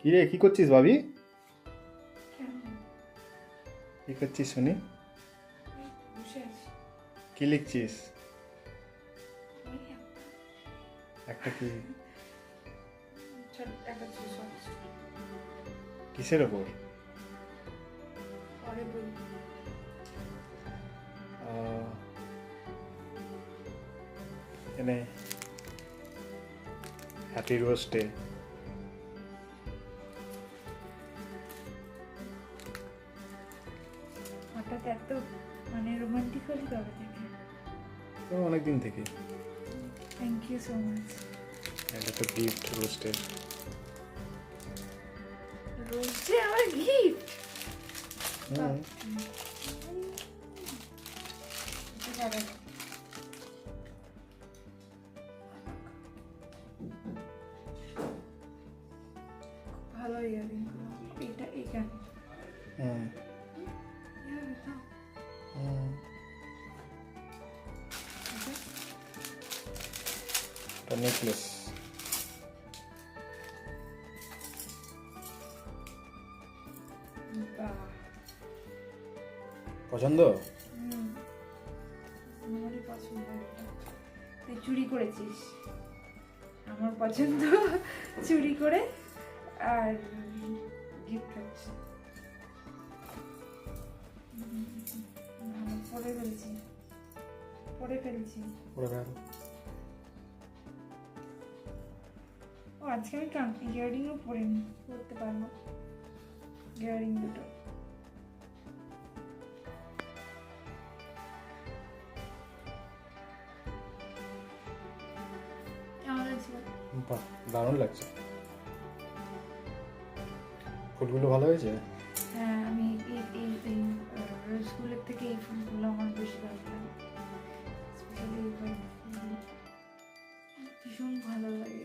কি রে কি করছিস ভাবি? কি করছিস শুনি? কি লিখছিস? একটা কি? কিসের ওপর? পরে বলব আহ, এখানে হঠাৎ এত মানে রোমান্টিক হলি কবে থেকে? অনেক দিন থেকে। থ্যাংক ইউ সো মাচ এটা তো গিফট রোস্টের রোজে আমার গিফট ভালো ইয়ারিং। এটা এখানে। হুম এটা নেকলেস পছন্দ তুই চুরি করেছিস আমার পছন্দ চুরি করে আর গিফট হচ্ছে পরে ফেলছি পরে ফেলছি পরে বেরো ও আজকে আমি কান ইয়ারিংও পরিনি পরতে পারব। ইয়ারিং দুটো। দারুণ লাগছে। ফুলগুলো ভালো হয়েছে? হ্যাঁ আমি এই এই এই স্কুলের থেকে এই ফুলগুলো আমার বেশি ভালো লাগে। ভীষণ ভালো লাগে।